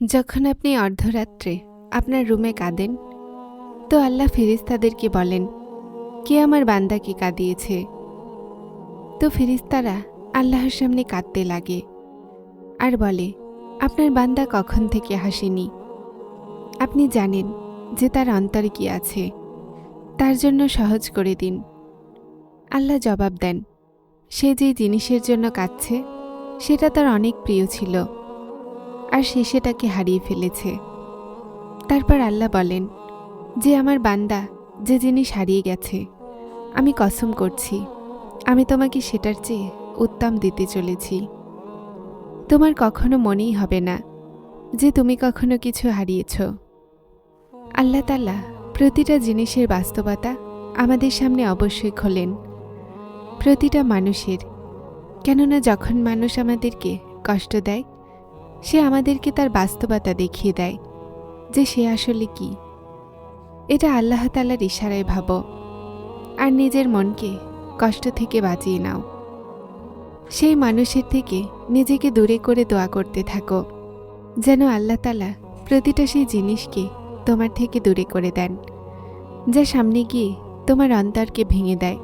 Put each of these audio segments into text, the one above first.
যখন আপনি অর্ধরাত্রে আপনার রুমে কাঁদেন, তো আল্লাহ ফেরিস্তাদেরকে বলেন, কে আমার বান্দাকে কাঁদিয়েছে? তো ফেরিস্তারা আল্লাহর সামনে কাঁদতে লাগে আর বলে, আপনার বান্দা কখন থেকে হাসেনি? আপনি জানেন যে তার অন্তরে কি আছে। তার জন্য সহজ করে দিন। আল্লাহ জবাব দেন, সে যে জিনিসের জন্য কাঁদছে, সেটা তার অনেক প্রিয় ছিল। আর সে সেটাকে হারিয়ে ফেলেছে। তারপর আল্লাহ বলেন, যে আমার বান্দা, যে জিনিস হারিয়ে গেছে, আমি কসম করছি। আমি তোমাকে সেটার চেয়ে উত্তম দিতে চলেছি। তোমার কখনো মনেই হবে না যে তুমি কখনো কিছু হারিয়েছ। আল্লাহ তালা প্রতিটা জিনিসের বাস্তবতা আমাদের সামনে অবশ্যই খোলেন। প্রতিটা মানুষের, কেননা যখন মানুষ আমাদেরকে কষ্ট দেয় সে আমাদেরকে তার বাস্তবতা দেখিয়ে দেয় যে সে আসলে কি। এটা আল্লাহ তালার ইশারায় ভাবো। আর নিজের মনকে কষ্ট থেকে বাঁচিয়ে নাও। সেই মানুষের থেকে নিজেকে দূরে করে দোয়া করতে থাকো, যেন আল্লাহ তালা প্রতিটা সেই জিনিসকে তোমার থেকে দূরে করে দেন, যা সামনে গিয়ে তোমার অন্তরকে ভেঙে দেয়।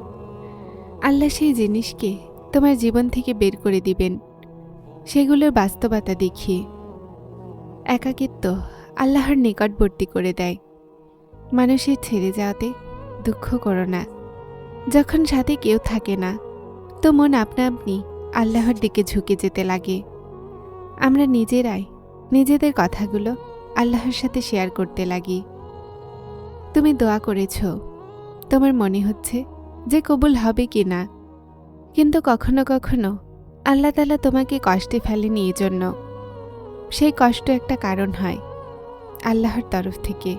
আল্লাহ সেই জিনিসকে তোমার জীবন থেকে বের করে দিবেন। সেগুলোর বাস্তবতা দেখিয়ে একাকিত্ব আল্লাহর নিকটবর্তী করে দেয়। মানুষের ছেড়ে যাওয়াতে দুঃখ করো না। যখন সাথে কেউ থাকে না, তো মন আপনা আপনি আল্লাহর দিকে ঝুঁকে যেতে লাগে। আমরা নিজেরাই নিজেদের কথাগুলো আল্লাহর সাথে শেয়ার করতে লাগি। তুমি দোয়া করেছ, তোমার মনে হচ্ছে যে কবুল হবে কি না কিন্তু কখনো কখনো আল্লাহ তালা তোমাকে কষ্টে ফেলেনি এই জন্য সেই কষ্ট একটা কারণ হয় আল্লাহর তরফ থেকে,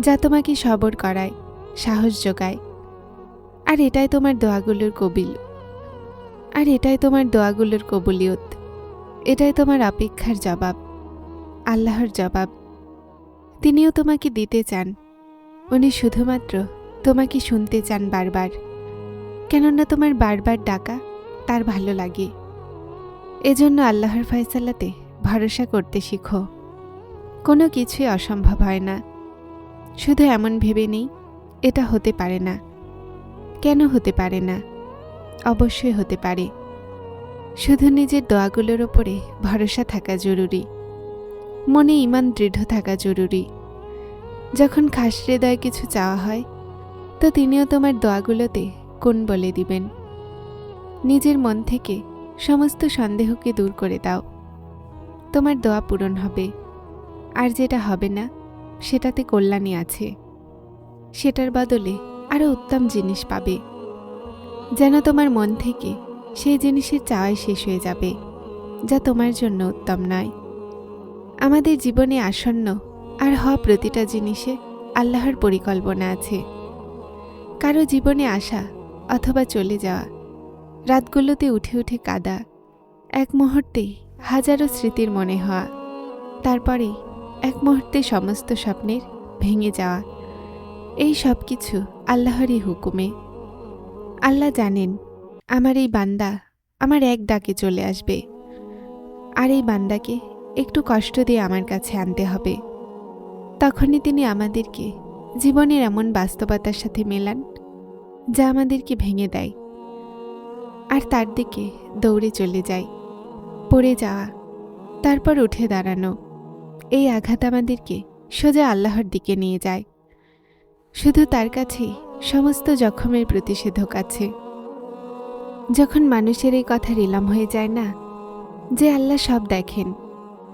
যা তোমাকে সবর করায়, সাহস যোগায়। আর এটাই তোমার দোয়াগুলোর কবিল। আর এটাই তোমার দোয়াগুলোর কবুলিয়ত। এটাই তোমার অপেক্ষার জবাব, আল্লাহর জবাব। তিনিও তোমাকে দিতে চান। উনি শুধুমাত্র তোমাকে শুনতে চান বারবার। কেননা তোমার বারবার ডাকা তার ভালো লাগে। এজন্য আল্লাহর ফয়সালাতে ভরসা করতে শিখো। কোনো কিছুই অসম্ভব হয় না। শুধু এমন ভেবে নেই, এটা হতে পারে না। কেন হতে পারে না? অবশ্যই হতে পারে। শুধু নিজের দোয়াগুলোর ওপরে ভরসা থাকা জরুরি। মনে ইমান দৃঢ় থাকা জরুরি। যখন খাস হৃদয় কিছু চাওয়া হয়, তো তিনিও তোমার দোয়াগুলোতে কোন বলে দিবেন? নিজের মন থেকে সমস্ত সন্দেহকে দূর করে দাও। তোমার দোয়া পূরণ হবে। আর যেটা হবে না, সেটাতে কল্যাণী আছে। সেটার বদলে আরও উত্তম জিনিস পাবে। যেন তোমার মন থেকে সেই জিনিসের চাওয়াই শেষ হয়ে যাবে, যা তোমার জন্য উত্তম নয়। আমাদের জীবনে আসন্ন আর হওয়া প্রতিটা জিনিসে আল্লাহর পরিকল্পনা আছে। কারও জীবনে আসা অথবা চলে যাওয়া রাতগুলোতে উঠে উঠে কাদা। এক মুহূর্তেই হাজারো স্মৃতির মনে হওয়া। তারপরে এক মুহূর্তে সমস্ত স্বপ্নের ভেঙে যাওয়া। এই সব কিছু আল্লাহরই হুকুমে। আল্লাহ জানেন, আমার এই বান্দা আমার এক ডাকে চলে আসবে। আর এই বান্দাকে একটু কষ্ট দিয়ে আমার কাছে আনতে হবে। তখনই তিনি আমাদেরকে জীবনের এমন বাস্তবতার সাথে মেলান, যা আমাদেরকে ভেঙে দেয়। আর তার দিকে দৌড়ে চলে যায় পড়ে যাওয়া, তারপর উঠে দাঁড়ানো। এই আঘাত আমাদেরকে সোজা আল্লাহর দিকে নিয়ে যায়। শুধু তার কাছেই সমস্ত জখমের প্রতিষেধক আছে। যখন মানুষের এই কথা রিলাম হয়ে যায় না, যে আল্লাহ সব দেখেন,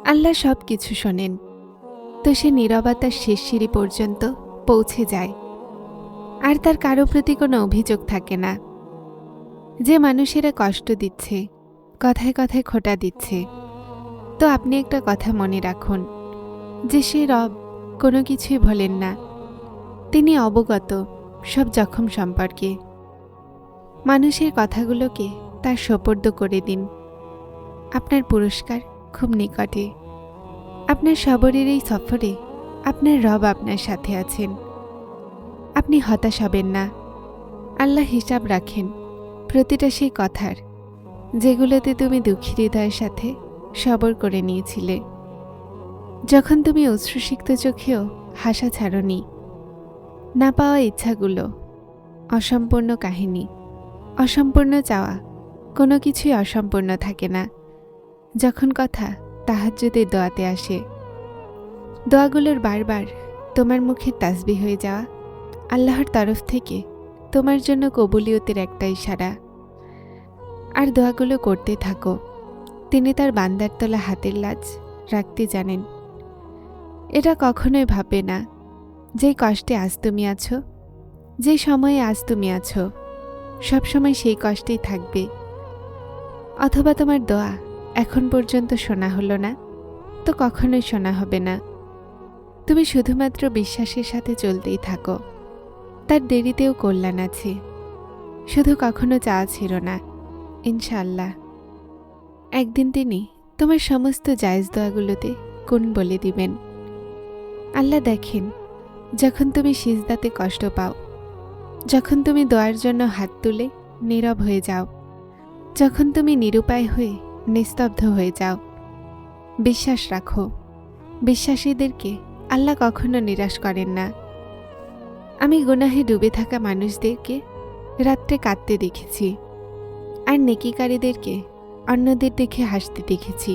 আল্লাহ সব কিছু শোনেন, তো সে নীরবতার শেষ সিঁড়ি পর্যন্ত পৌঁছে যায়। আর তার কারও প্রতি কোনো অভিযোগ থাকে না। যে মানুষেরা কষ্ট দিচ্ছে, কথায় কথায় খোটা দিচ্ছে। তো আপনি একটা কথা মনে রাখুন, যে সে রব কোনো কিছুই ভোলেন না। তিনি অবগত সব জখম সম্পর্কে। মানুষের কথাগুলোকে তার সোপর্দ করে দিন। আপনার পুরস্কার খুব নিকটে। আপনার সবরের এই সফরে আপনার রব আপনার সাথে আছেন। আপনি হতাশ হবেন না। আল্লাহ হিসাব রাখেন। প্রতিটা সেই কথার, যেগুলোতে তুমি দুঃখী হৃদয়ের সাথে সবর করে নিয়েছিলে। যখন তুমি অশ্রুসিক্ত চোখেও হাসা ছাড়নি, না পাওয়া ইচ্ছাগুলো, অসম্পূর্ণ কাহিনী, অসম্পূর্ণ চাওয়া, কোনো কিছুই অসম্পূর্ণ থাকে না। যখন কথা তাহাজ্জুদের দোয়াতে আসে, দোয়াগুলোর বারবার তোমার মুখে তাসবি হয়ে যাওয়া আল্লাহর তরফ থেকে তোমার জন্য কবুলিয়তের একটা ইশারা। আর দোয়াগুলো করতে থাকো। তিনি তার বান্দার তোলা হাতের লাজ রাখতে জানেন। এটা কখনোই ভাববে না যেই কষ্টে আজ তুমি আছো, যে সময়ে আজ তুমি আছো সবসময় সেই কষ্টেই থাকবে। অথবা তোমার দোয়া এখন পর্যন্ত শোনা হলো না, তো কখনোই শোনা হবে না। তুমি শুধুমাত্র বিশ্বাসের সাথে চলতেই থাকো। তার দেরিতেও কল্যাণ আছে। শুধু কখনো চাওয়া ছিল না ইনশাল্লাহ একদিন তিনি তোমার সমস্ত জায়জ দোয়াগুলোতে কোন বলে দিবেন। আল্লাহ দেখেন, যখন তুমি সিজদাতে কষ্ট পাও, যখন তুমি দোয়ার জন্য হাত তুলে নীরব হয়ে যাও, যখন তুমি নিরুপায় হয়ে নিস্তব্ধ হয়ে যাও, বিশ্বাস রাখো, বিশ্বাসীদেরকে আল্লাহ কখনো নিরাশ করেন না। আমি গুনাহে ডুবে থাকা মানুষদেরকে রাত্রে কাঁদতে দেখেছি, আর নেকিকারীদেরকে অন্যদের দেখে হাসতে দেখেছি।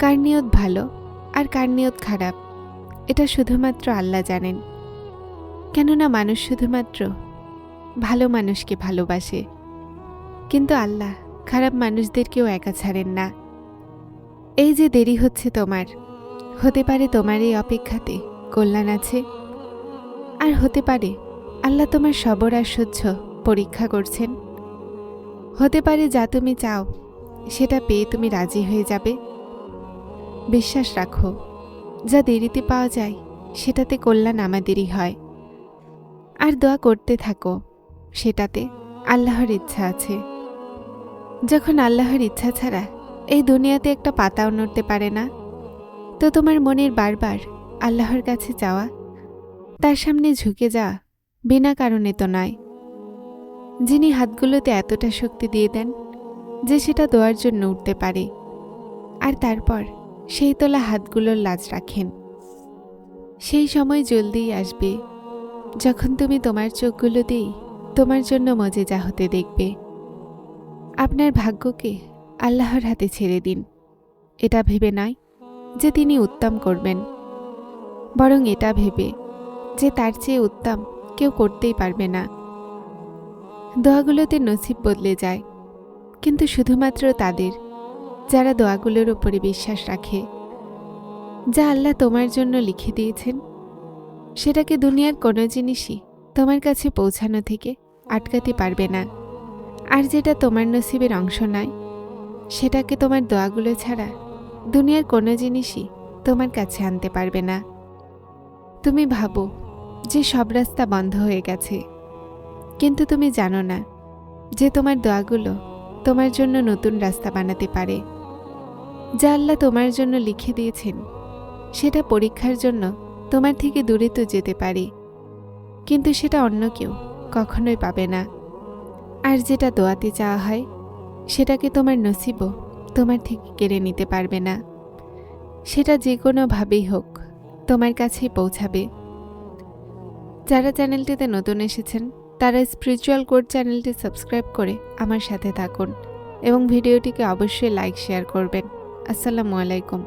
কার নিয়ত ভালো আর কার নিয়ত খারাপ, এটা শুধুমাত্র আল্লাহ জানেন। কেননা মানুষ শুধুমাত্র ভালো মানুষকে ভালোবাসে, কিন্তু আল্লাহ খারাপ মানুষদেরকেও একা ছাড়েন না। এই যে দেরি হচ্ছে তোমার, হতে পারে তোমার এই অপেক্ষাতে কল্যাণ আছে। আর হতে পারে, আল্লাহ তোমার সবর আর সহ্য পরীক্ষা করছেন। হতে পারে যা তুমি চাও, সেটা পেয়ে তুমি রাজি হয়ে যাবে। বিশ্বাস রাখো, যা দেরিতে পাওয়া যায়, সেটাতে কল্যাণ আমাদেরই হয়। আর দোয়া করতে থাকো, সেটাতে আল্লাহর ইচ্ছা আছে। যখন আল্লাহর ইচ্ছা ছাড়া এই দুনিয়াতে একটা পাতাও নড়তে পারে না, তো তোমার মনের বারবার আল্লাহর কাছে যাওয়া তার সামনে ঝুঁকে যা, বিনা কারণে তো নয়। যিনি হাতগুলোতে এতটা শক্তি দিয়ে দেন যে সেটা দোয়ার জন্য উঠতে পারে। আর তারপর সেই তোলা হাতগুলোর লাজ রাখেন। সেই সময় জলদিই আসবে, যখন তুমি তোমার চোখগুলো দিয়েই তোমার জন্য মজেজা হতে দেখবে। আপনার ভাগ্যকে আল্লাহর হাতে ছেড়ে দিন। এটা ভেবে নয় যে তিনি উত্তম করবেন। বরং এটা ভেবে যে তার চেয়ে উত্তম, কেউ করতেই পারবে না। দোয়াগুলোতে নসিব বদলে যায়, কিন্তু শুধুমাত্র তাদের, যারা দোয়াগুলোর ওপরে বিশ্বাস রাখে। যা আল্লাহ তোমার জন্য লিখে দিয়েছেন, সেটাকে দুনিয়ার কোনো জিনিসই তোমার কাছে পৌঁছানো থেকে আটকাতে পারবে না। আর যেটা তোমার নসিবের অংশ নয়, সেটাকে তোমার দোয়াগুলো ছাড়া দুনিয়ার কোনো জিনিসই তোমার কাছে আনতে পারবে না। তুমি ভাবো যে সব রাস্তা বন্ধ হয়ে গেছে। কিন্তু তুমি জানো না যে তোমার দোয়াগুলো তোমার জন্য নতুন রাস্তা বানাতে পারে। যা আল্লাহ তোমার জন্য লিখে দিয়েছেন, সেটা পরীক্ষার জন্য তোমার থেকে দূরে তো যেতে পারে। কিন্তু সেটা অন্য কেউ কখনোই পাবে না। আর যেটা দোয়াতে চাওয়া হয়, সেটাকে তোমার নসিবও তোমার থেকে কেড়ে নিতে পারবে না। সেটা যে কোনোভাবেই হোক, তোমার কাছেই পৌঁছাবে। যারা চ্যানেলটিতে নতুন এসেছেন, তারা স্পিরিচুয়াল কোড চ্যানেলটি সাবস্ক্রাইব করে আমার সাথে থাকুন এবং ভিডিওটিকে অবশ্যই লাইক শেয়ার করবেন। আসসালামু আলাইকুম।